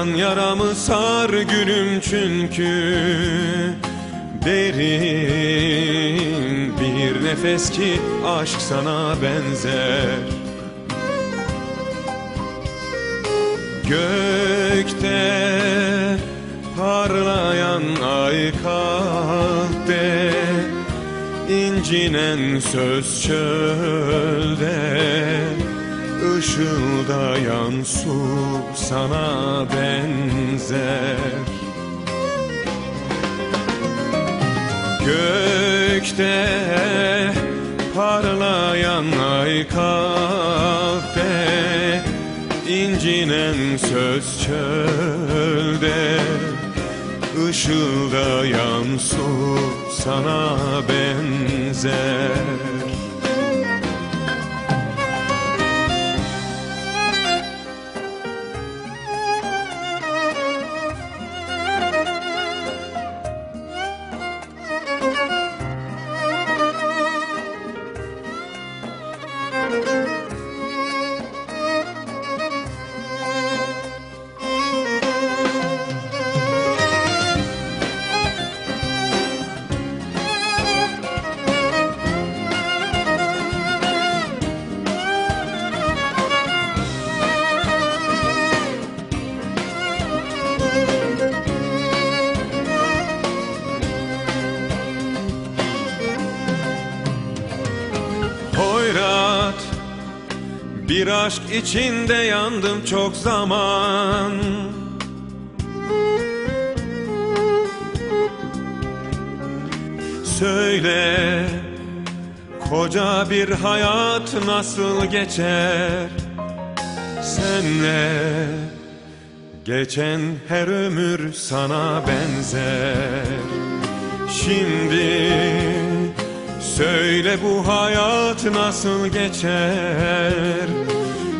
can yaramı sar gülüm çünkü Derin bir nefes ki aşk sana benzer. Gökte parlayan ay kalpte incinen söz çölde Işıldayan su sana benzer. Gökte parlayan ay kalpte incinen söz çölde. Işıldayan su sana benzer Bir aşk içinde yandım çok zaman. Söyle Koca bir hayat nasıl geçer? Senle Geçen her ömür sana benzer. Şimdi Söyle bu hayat nasıl geçer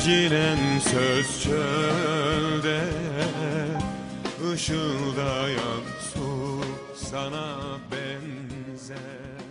incinen söz çölde Işıldayan su sana benzer